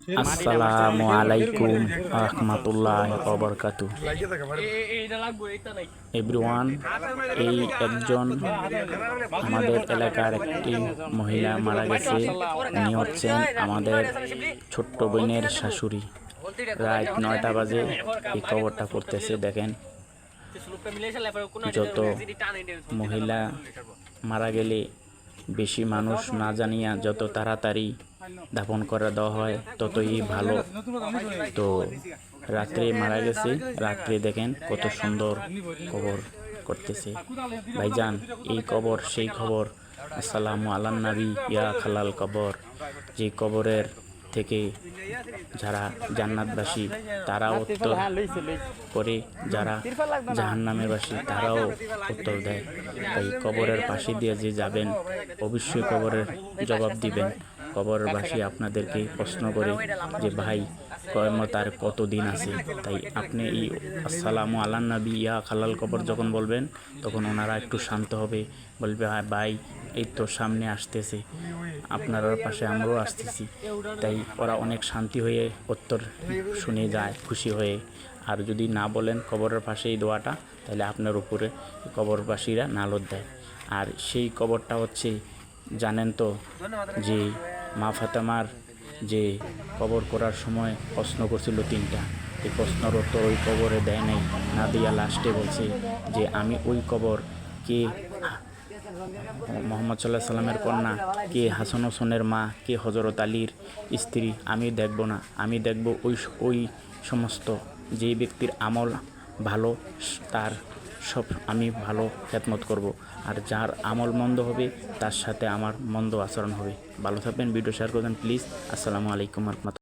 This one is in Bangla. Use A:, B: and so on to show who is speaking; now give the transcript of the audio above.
A: আসসালামু আলাইকুম রহমতুল্লাহ ওবরকাতু এভরিওয়ান এই একজন আমাদের এলাকার একটি মহিলা মারা গেছে। উনি হচ্ছেন আমাদের ছোট্ট বোনের শাশুড়ি। রাত নয়টা বাজে, এই খবরটা করতেছে দেখেন। যত মহিলা মারা গেলে, বেশি মানুষ না জানিয়া যত তাড়াতাড়ি দাফন করে দেওয়া হয়, ততই ভালো। তো রাত্রে মারা গেছে। রাত্রে দেখেন কত সুন্দর কবর করতেছে। ভাইজান, এই কবর, সেই খবর। আসসালামু আলান ইয়া খালাল কবর। যে কবরের থেকে যারা জান্নাতবাসী, তারাও উত্তর করে, যারা জাহান্নামেবাসী তারাও উত্তর দেয়। তাই কবরের পাশে দিয়ে যে যাবেন, অবশ্যই কবরের জবাব দিবেন। কবরের বাসী আপনাদেরকে প্রশ্ন করে যে, ভাই, কয়মত আর কত দিন আছে? তাই আপনি এই আসসালামু আল্লাহ নবী, ইয়া খালাল কবর যখন বলবেন, তখন ওনারা একটু শান্ত হবে। বলবে হ্যাঁ ভাই, এই তো সামনে আসতেছে। আপনার পাশে আমরাও আসতেছি। তাই ওরা অনেক শান্তি হয়ে উত্তর শুনে যায়, খুশি হয়ে। আর যদি না বলেন কবরের পাশে এই দোয়াটা, তাহলে আপনার উপরে কবরবাসীরা নালত দেয়। আর সেই কবরটা হচ্ছে, জানেন তো, যে মা ফাতেমার যে কবর করার সময় প্রশ্ন করছিল তিনটা। এই প্রশ্নের উত্তর ওই কবরে দেয় নাই। না দিয়া লাস্টে বলছে যে, আমি ওই কবর কে মোহাম্মদ সাল্লাহ সাল্লামের কন্যা, কে হাসান হোসেনের মা, কে হজরত আলীর স্ত্রী, আমি দেখব না। আমি দেখব ওই ওই সমস্ত যে ব্যক্তির আমল ভালো, তার সব আমি ভালো খেদমত করব। আর যার আমল মন্দ হবে, তার সাথে আমার মন্দ আচরণ হবে। ভালো থাকবেন, ভিডিও শেয়ার করবেন, প্লিজ। আসসালামু আলাইকুম রহমতুল্লাহ।